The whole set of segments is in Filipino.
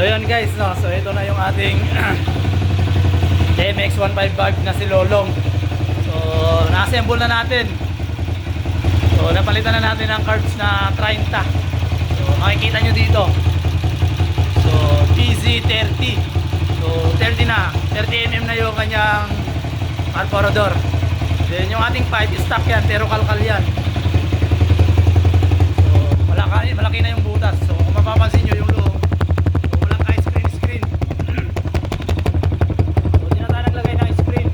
So yun guys, no? so ito na yung ating DMX 155 na si Lolong. So na-assemble na natin. So napalitan na natin ang carbs na 30. So makikita nyo dito. So PZ30. So 30 na. 30mm na yung kanyang carburetor. Then yung ating pipe stock yan, pero kalkal yan. So malaki, malaki na yung butas. So kung mapapansin nyo yung loob, so, walang ka screen screen. so di na tayo naglagay ng screen.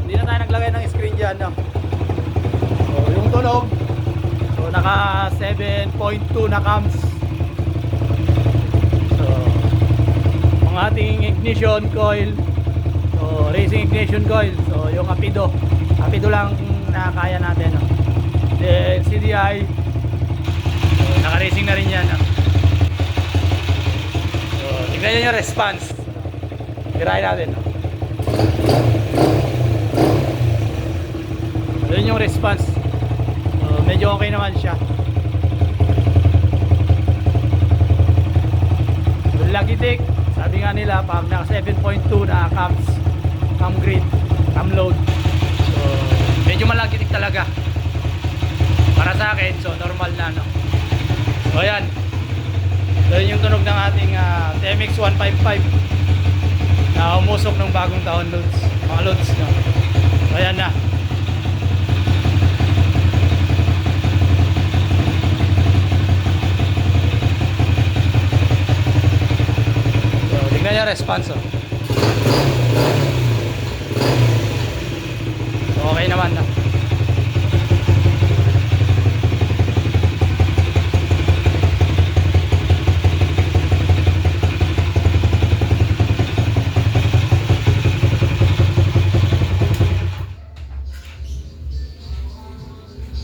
Hindi na tayo naglagay ng screen dyan. No? So yung tunog, so naka 7.2 na cams. So ang ating ignition coil, so racing ignition coil, so yung apido, apido lang na kaya natin. No? Then CDI, so naka-racing na rin yan. No? So tignan nyo yung response. Tirahin natin. No? Yun yung response. So, medyo okay naman siya. Logitech, sabi nga nila, pag naka 7.2 na cams, cam grid, cam load. So, medyo malagitik talaga. Para sa akin, so normal na, no? So, ayan. So, yun yung tunog ng ating ah, TMX 155 na umusok ng bagong taon loads. Mga loads, no? So, ayan na. So, tingnan niya response, oh.